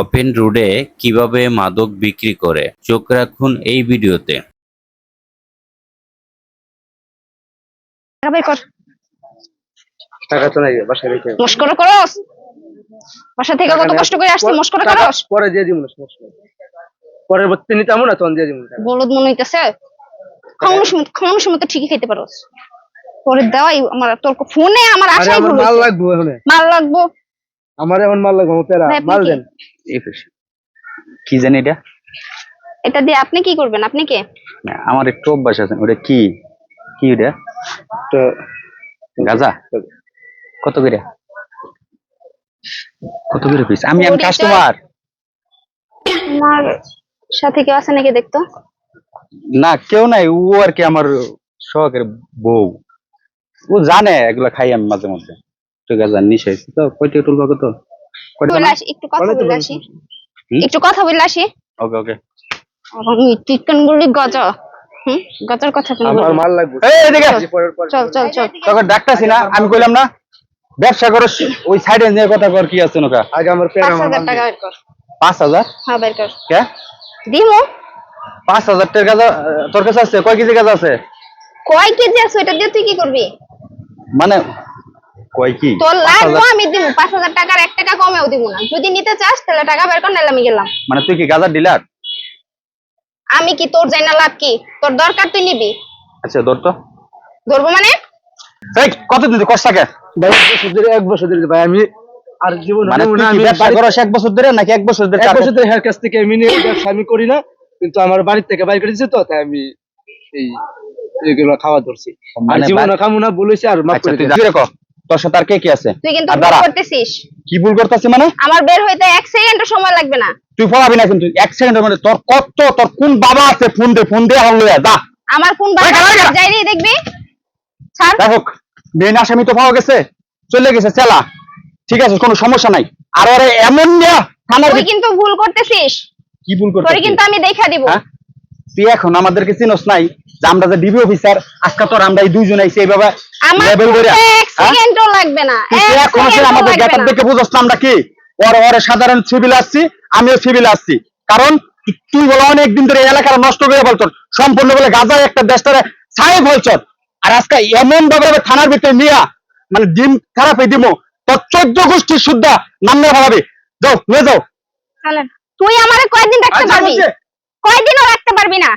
Open রোডে কীভাবে মাদক বিক্রি করে? চোখ রাখুন এই ভিডিওতে। টাকা বের কর। টাকা তো নাই বাসায় রেখে মস্করা করস। বাসা থেকে কত কষ্ট করে আসছি মস্করা করস। পরে দিয়ে দিব না সমস্যা নেই। নিতে আমো না তখন দিয়ে দিব বলদ মনে হইতেছে খাওয়ানোর সময় খাওয়ানোর সময় তো ঠিকই খেতে পারোস। পরে দেওয়াই আমার তোর ফোনে আমার আরে আশাই ভুল মাল। লাগবে মাল লাগবো। আমার এখন মাল লাগবে পেরা মাল দেন। কি জানি এটা? এটা দিয়ে আপনি কি করবেন? আপনি কে? আমার একটু অভ্যাস আছে ওটা কি? কি ওটা? তো গাজা? কত করে? কত করে পিস আমি আমি কাস্টমার আমার সাথে কেউ আছে নাকি দেখতো? না কেউ নাই ও আর কি আমার শখের বউ। ও জানে এগুলা খাই আমি মাঝে মধ্যে। তো গাজা নিশে তো কয়টা তুলবা কত? একটু কথা বলে আসি। একটু কথা বলে আসি। ওকে ওকে। আমি চিকেন গুলি গজা হুম? গজার কথা আমার মাল লাগবে। এই এদিকে যে পরের পর চল চল চল। তোকে ডাকতাছি না আমি কইলাম না ব্যবসা করো ওই সাইডে নিয়ে কথা কর কি আছে নকা। আগে আমার আমার টাকা বের কর। হ্যাঁ বের কর। কে? দিমু। পাঁচ হাজার টাকা তোর কাছে আছে কয় কেজি গাঁজা আছে? কয় কেজি আছে ওইটা দিয়ে তুই কি করবি? মানে কয় কি? তোর পাঁচ লাগবো আমি দিব পাঁচ হাজার টাকার এক টাকা কমেও দিব না। যদি নিতে চাস তাহলে টাকা বের কর নাহলে আমি গেলাম। মানে তুই কি গাঁজার ডিলার আমি কি তোর যাই লাভ কি? তোর দরকার তুই নিবি। আচ্ছা ধর তো। ধরবো মানে? এই কত দিন কষ্ট থাকে ভাই এক বছর ধরে এক বছর ধরে ভাই আমি আর জীবন মানে নেব তুই না, কি আমি ব্যবসা বাড়ি- এক বছর ধরে নাকি এক বছর ধরে এক বছর ধরে হের কাছ থেকে আমি নিয়ে ব্যবসা আমি করি না কিন্তু আমার বাড়ির থেকে বাইর করে তো তাই আমি এই এগুলো খাওয়া ধরছি। আর মানে জীবনে বাড়ি- বলেছি আর মাফ আচ্ছা করে তোর সাথে আর কে কি আছে? তুই কিন্তু ভুল করতেছিস। কি ভুল করতেছি মানে? আমার বের হইতে এক সেকেন্ডও সময় লাগবে না। তুই ফলাবি না কিন্তু এক সেকেন্ডের মধ্যে। তোর কত তোর কোন বাবা আছে ফোন দে ফোন দে হল যা। আমার কোন খারাপ। যাই রে দেখবি। ছাড়। দেখো মেন আসামি তো পাওয়া গেছে। চলে গেছে চেলা। ঠিক আছে কোনো সমস্যা নাই। আর ওরে এমন নিয়া থানার তুই কিন্তু ভুল করতেছিস। কি ভুল তোরে করতে কিন্তু আমি দেখা দিব। হ্যাঁ? তুই এখন আমাদেরকে চিনস নাই যে আমরা যে ডিবি অফিসার আজকে তোর আমরা এই দুইজন আইছি এইভাবে লেভেল এক সেকেন্ডও লাগবে না এখন আসলে সেকেন্ডও আমাদের গেটআপ দেখে বুঝছ না আমরা কি? ওর ওরে সাধারণ সিভিল আসছি আমিও সিভিল আসছি। কারণ তুই বলে অনেক দিন ধরে এই এলাকাটা নষ্ট করে বলছ সম্পূর্ণ বলে গাজা একটা দেশটারে ছাই বলছ আর আজকে এমন ভাবে থানার ভিতরে নিয়া মানে ডিম খারাপ হয়ে দিব। তোর চোদ্দ গোষ্ঠীর শুদ্ধা নামনে ভাবে যাও নিয়ে যাও। তুই আমারে কয়দিন রাখতে পারবি। কয়দিনও রাখতে পারবি না?